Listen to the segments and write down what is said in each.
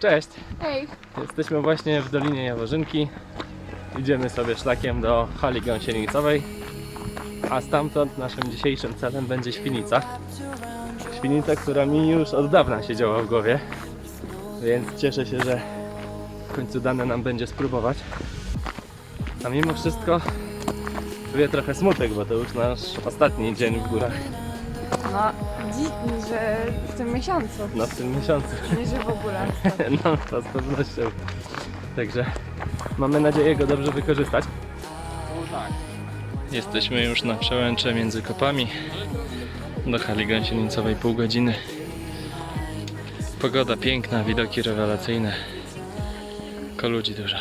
Cześć! Hej, Jesteśmy właśnie w Dolinie Jaworzynki. Idziemy sobie szlakiem do hali gąsienicowej, a stamtąd naszym dzisiejszym celem będzie Świnica. Świnica, która mi już od dawna siedziała w głowie, więc cieszę się, że w końcu dane nam będzie spróbować. A mimo wszystko czuję trochę smutek, bo to już nasz ostatni dzień w górach no dziwne, że w tym miesiącu, na tym miesiącu. nie że w ogóle. No, to z pewnością. Także mamy nadzieję go dobrze wykorzystać. Jesteśmy już na przełęcze między kopami. Do hali gąsienicowej pół godziny. Pogoda piękna, widoki rewelacyjne. Tylko ludzi dużo.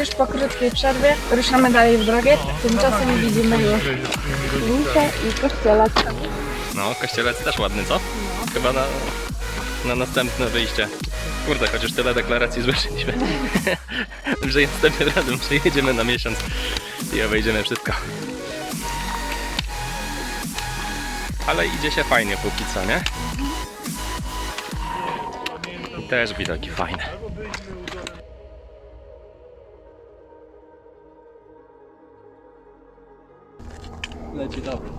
Już po krótkiej przerwie ruszamy dalej w drogę. Tymczasem widzimy już linkę i kościelec. No, kościelec też ładny, co? Chyba na, na następne wyjście. Kurde, chociaż tyle deklaracji złożyliśmy. że następnym razem przyjedziemy na miesiąc i obejdziemy wszystko. Ale idzie się fajnie póki co, nie? Też widoki fajne. Leci dobry.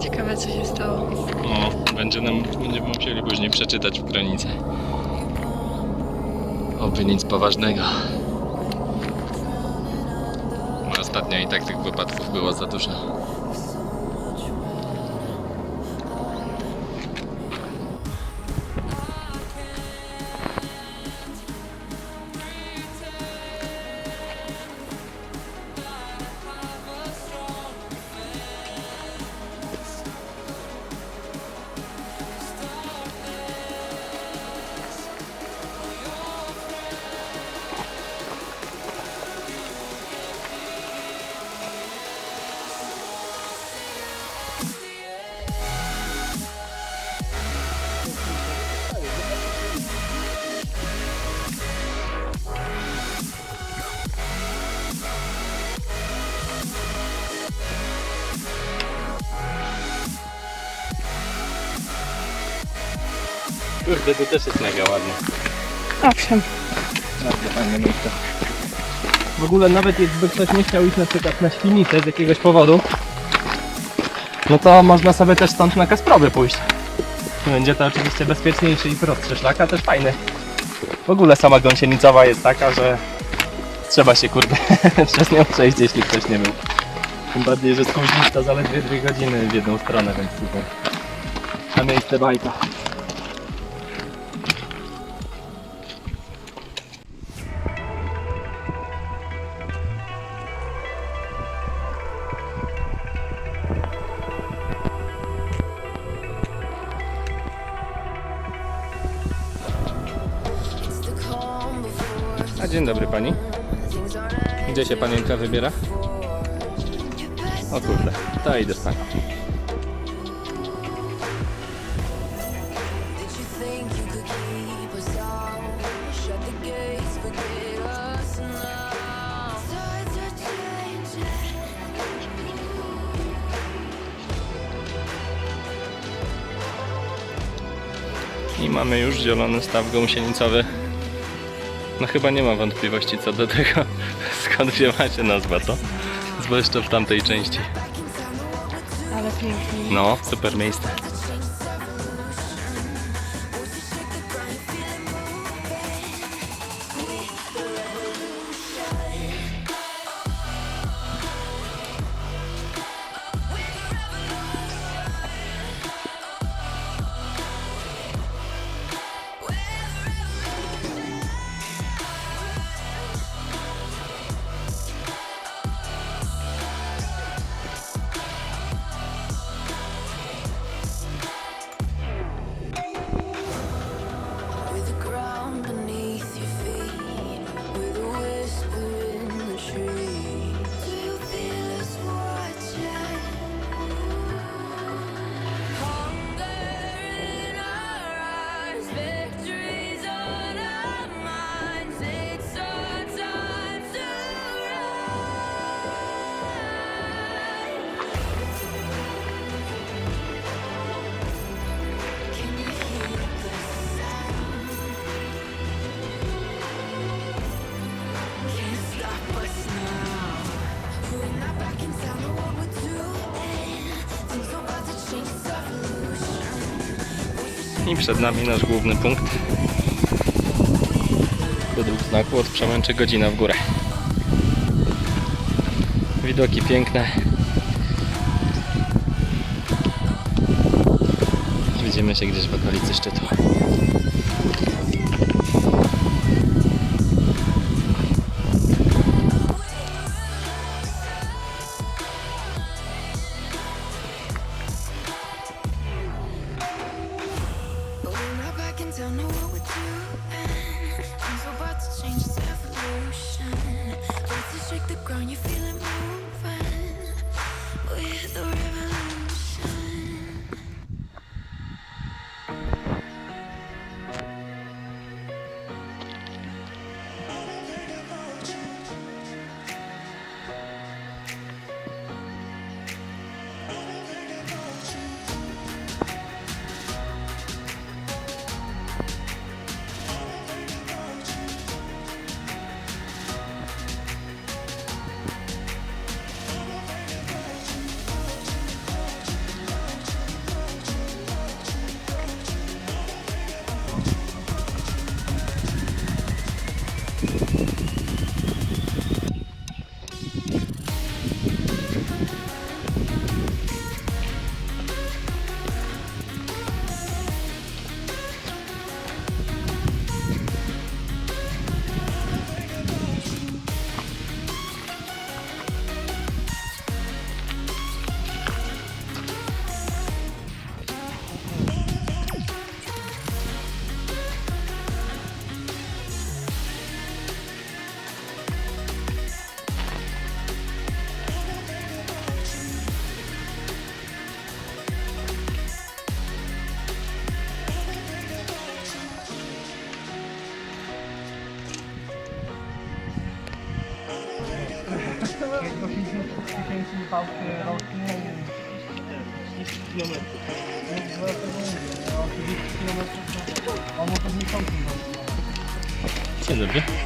Ciekawe co się stało. O, będzie nam, będziemy musieli później przeczytać w kronice. Oby nic poważnego. No, Ostatnio i tak tych wypadków było za dużo. To też jest mega ładne. Owszem. Bardzo fajne miejsce. W ogóle nawet jakby ktoś nie chciał iść na przykład na Świnicę z jakiegoś powodu, no to można sobie też stąd na Kasprowy pójść. Będzie to oczywiście bezpieczniejszy i prostszy szlak, a też fajny. W ogóle sama gąsienicowa jest taka, że trzeba się kurde przez nią przejść, jeśli ktoś nie był. Tym bardziej, że z to zaledwie dwie godziny w jedną stronę, więc super. A miejsce bajka. Dzień dobry pani. Gdzie się panienka wybiera? O kurde, to idę panią. I mamy już zielony staw gąsienicowy. No chyba nie ma wątpliwości co do tego, skąd się nazwa, co? Zwłaszcza w tamtej części. Ale pięknie. No, super miejsce. Przed nami nasz główny punkt. Według znaku od Przełęczy godzina w górę. Widoki piękne. Widzimy się gdzieś w okolicy szczytu.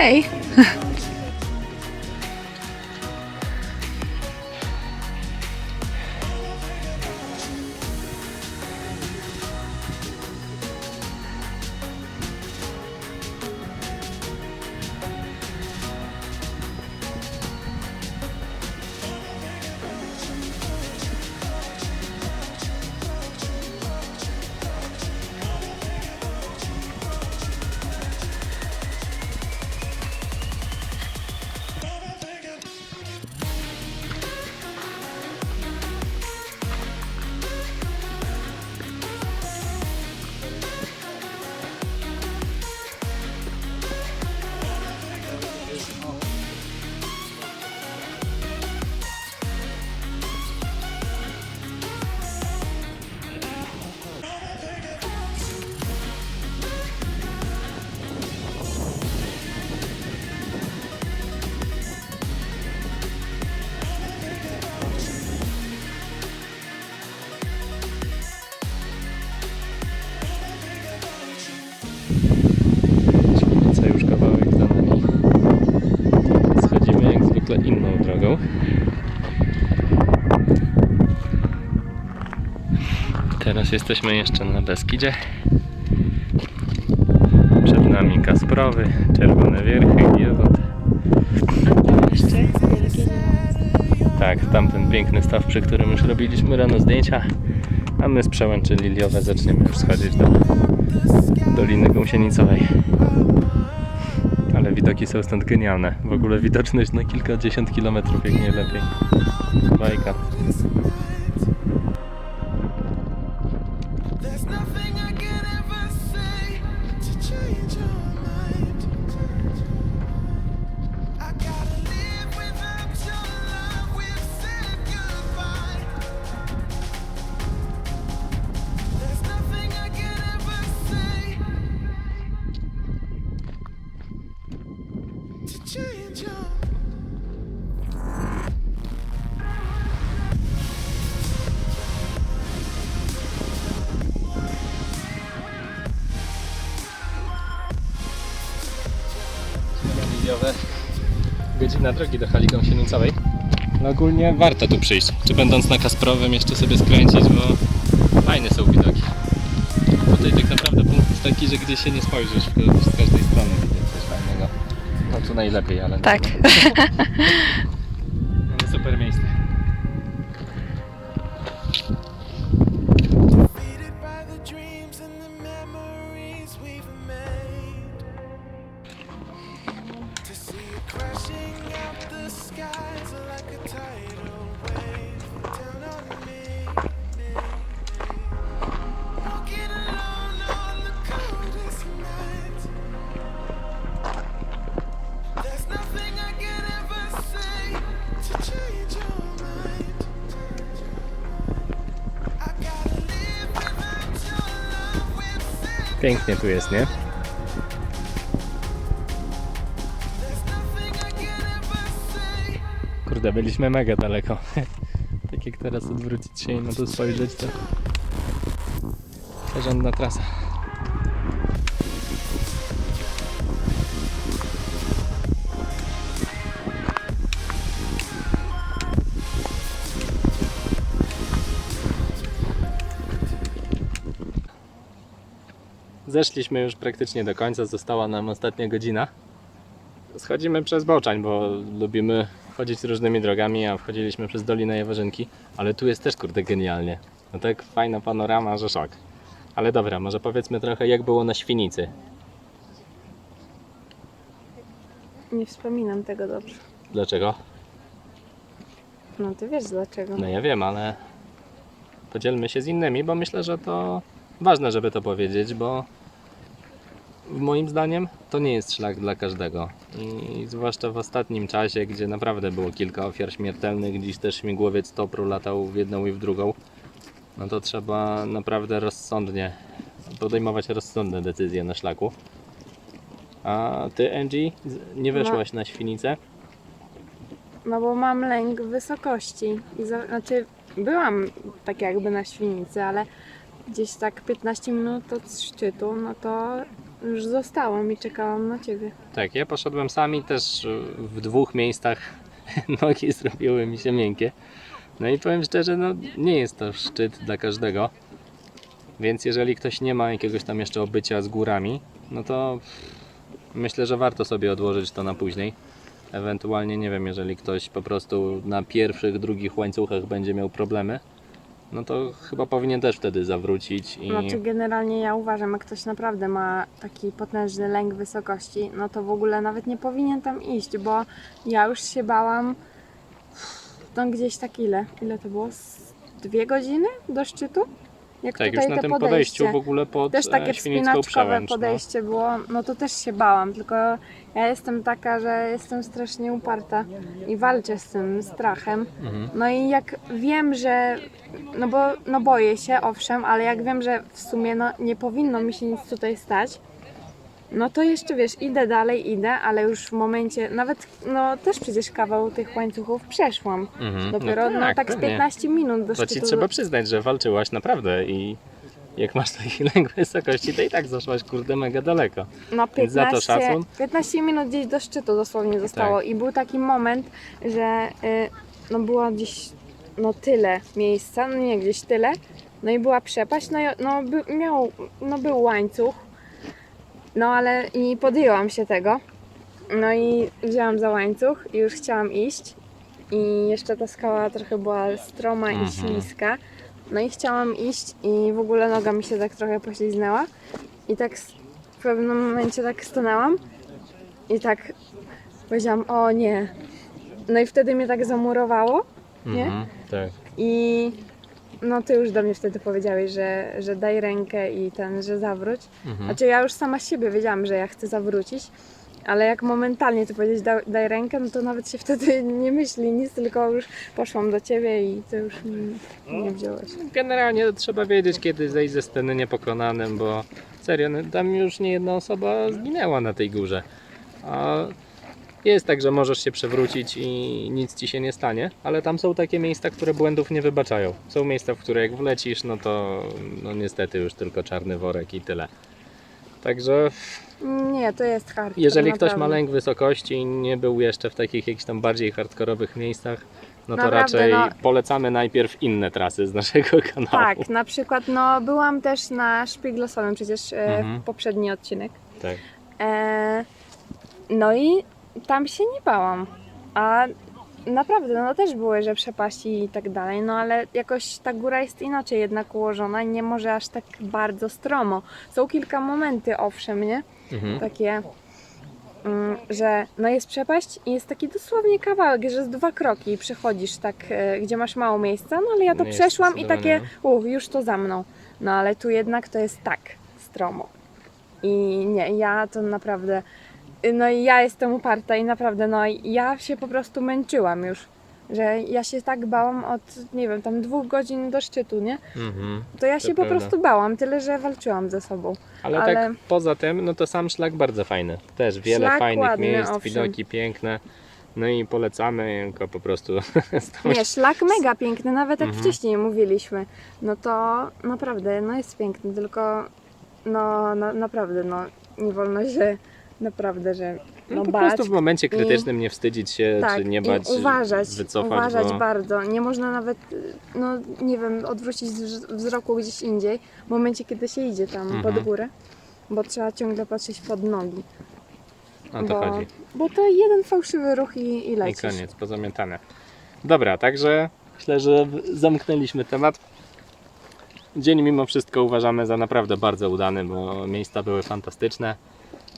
Dzień Jesteśmy jeszcze na Beskidzie. Przed nami Kasprowy, Czerwone Wierchy wielkie Tak, tamten piękny staw, przy którym już robiliśmy rano zdjęcia. A my z przełęczy liliowe zaczniemy już schodzić do Doliny Gąsienicowej. Ale widoki są stąd genialne. W ogóle widoczność na kilkadziesiąt kilometrów, jak nie lepiej. Bajka. Godzina drogi do hali gąsienicowej. No ogólnie warto tu przyjść. Czy będąc na Kasprowym jeszcze sobie skręcić, bo fajne są widoki. Tutaj tak naprawdę punkt jest taki, że gdzie się nie spojrzysz, z każdej strony widać coś fajnego. No tu najlepiej, ale... Tak. Pięknie tu jest, nie? Kurde, byliśmy mega daleko. tak jak teraz odwrócić się i na to spojrzeć, to porządna trasa. Zeszliśmy już praktycznie do końca, została nam ostatnia godzina. Schodzimy przez Boczań, bo lubimy chodzić różnymi drogami, a wchodziliśmy przez Dolinę Jaworzynki, ale tu jest też kurde genialnie. No tak fajna panorama, że szok. Ale dobra, może powiedzmy trochę jak było na Świnicy. Nie wspominam tego dobrze. Dlaczego? No ty wiesz dlaczego. No ja wiem, ale podzielmy się z innymi, bo myślę, że to ważne, żeby to powiedzieć, bo moim zdaniem to nie jest szlak dla każdego. I zwłaszcza w ostatnim czasie, gdzie naprawdę było kilka ofiar śmiertelnych, gdzieś też śmigłowiec Topru latał w jedną i w drugą, no to trzeba naprawdę rozsądnie podejmować rozsądne decyzje na szlaku. A ty, Angie, nie weszłaś na świnicę? No bo mam lęk wysokości. I za, znaczy byłam tak jakby na świnicy, ale gdzieś tak 15 minut od szczytu, no to już zostałam i czekałam na ciebie. Tak, ja poszedłem sami też w dwóch miejscach nogi zrobiły mi się miękkie. No i powiem szczerze, no nie jest to szczyt dla każdego. Więc jeżeli ktoś nie ma jakiegoś tam jeszcze obycia z górami, no to myślę, że warto sobie odłożyć to na później. Ewentualnie, nie wiem, jeżeli ktoś po prostu na pierwszych, drugich łańcuchach będzie miał problemy, no to chyba powinien też wtedy zawrócić i... Znaczy generalnie ja uważam, jak ktoś naprawdę ma taki potężny lęk wysokości, no to w ogóle nawet nie powinien tam iść, bo ja już się bałam no gdzieś tak ile? Ile to było? Z dwie godziny do szczytu? Jak Tak, tutaj już na tym podejście. podejściu w ogóle pod Też takie e, wspinaczkowe no. podejście było, no to też się bałam, tylko ja jestem taka, że jestem strasznie uparta i walczę z tym strachem. Mhm. No i jak wiem, że, no bo no boję się, owszem, ale jak wiem, że w sumie no nie powinno mi się nic tutaj stać, no to jeszcze wiesz, idę dalej, idę, ale już w momencie, nawet no też przecież kawał tych łańcuchów przeszłam. Mhm. Dopiero no, tak, z pewnie. 15 minut do To ci szczytu. trzeba przyznać, że walczyłaś naprawdę i jak masz taki lęk wysokości, to i tak zaszłaś kurde mega daleko. No Więc za to 15, szacun. 15 minut gdzieś do szczytu dosłownie zostało Tak. i był taki moment, że y, no było gdzieś no tyle miejsca, no nie gdzieś tyle, no i była przepaść, no, i- no, by, miał, no był łańcuch, no ale i podjęłam się tego, no i wzięłam za łańcuch i już chciałam iść i jeszcze ta skała trochę była stroma Mhm. i śliska, no i chciałam iść i w ogóle noga mi się tak trochę pośliznęła i tak w pewnym momencie tak stanęłam i tak powiedziałam, o nie. No i wtedy mnie tak zamurowało Nie? Mhm, tak. i no ty już do mnie wtedy powiedziałeś, że, że daj rękę i ten, że zawróć. Mhm. Znaczy ja już sama z siebie wiedziałam, że ja chcę zawrócić, ale jak momentalnie ty powiedzieć daj, daj rękę, no to nawet się wtedy nie myśli nic, tylko już poszłam do ciebie i ty już mnie nie wziąłeś. Generalnie trzeba wiedzieć, kiedy zejść ze sceny niepokonanym, bo serio, no, tam już nie jedna osoba zginęła na tej górze. A jest tak, że możesz się przewrócić i nic ci się nie stanie, ale tam są takie miejsca, które błędów nie wybaczają. Są miejsca, w które jak wlecisz, no to no niestety już tylko czarny worek i tyle. Także Nie, to jest hard. Jeżeli ktoś ma lęk wysokości i nie był jeszcze w takich jakichś tam bardziej hardkorowych miejscach, no to Naprawdę, raczej no- polecamy najpierw inne trasy z naszego kanału. Tak, na przykład no byłam też na Szpiglosowym przecież e, Mhm. w poprzedni odcinek. tak. E, no i tam się nie bałam. A naprawdę, no też były, że przepaści i tak dalej, no ale jakoś ta góra jest inaczej jednak ułożona i nie może aż tak bardzo stromo. Są kilka momenty, owszem, nie? Mhm. Takie, mm, że no jest przepaść i jest taki dosłownie kawałek, że z dwa kroki przechodzisz tak, e, gdzie masz mało miejsca, no ale ja to jest przeszłam i zdecydowanie, takie, uff, już to za mną. No ale tu jednak to jest tak stromo. I nie, ja to naprawdę, no i ja jestem uparta i naprawdę, no ja się po prostu męczyłam już. Że ja się tak bałam od, nie wiem, tam dwóch godzin do szczytu, nie? Mhm. To ja To się po prawda. prostu bałam, tyle że walczyłam ze sobą. Ale, Ale- tak poza tym, no to sam szlak bardzo fajny. Też wiele Szlak fajnych ładny, miejsc, owszem. widoki piękne. No i polecamy go po prostu. Nie, szlak mega piękny, nawet jak Mhm. wcześniej mówiliśmy. No to naprawdę, no jest piękny, tylko no na, naprawdę, no nie wolno się, naprawdę, że No, no po bać. prostu w momencie krytycznym nie wstydzić się, tak, czy nie i bać, uważać, wycofać, uważać bo... bardzo. Nie można nawet, no nie wiem, odwrócić wz- wzroku gdzieś indziej, w momencie kiedy się idzie tam Mhm. pod górę, bo trzeba ciągle patrzeć pod nogi. o to bo, chodzi. bo to jeden fałszywy ruch i, i I lecisz. koniec, pozamiatane. Dobra, także myślę, że zamknęliśmy temat. Dzień mimo wszystko uważamy za naprawdę bardzo udany, bo miejsca były fantastyczne.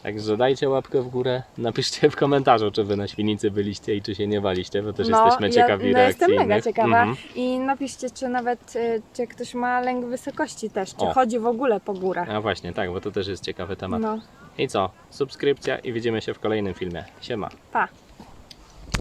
Także dajcie łapkę w górę, napiszcie w komentarzu, czy wy na Świnicy byliście i czy się nie baliście, bo też jesteśmy ciekawi ja, no reakcji jestem mega innych. ciekawa Mhm. i napiszcie, czy nawet y, czy ktoś ma lęk wysokości też, czy O. chodzi w ogóle po górach. A właśnie, tak, bo to też jest ciekawy temat. No, I co? Subskrypcja i widzimy się w kolejnym filmie. Siema. pa.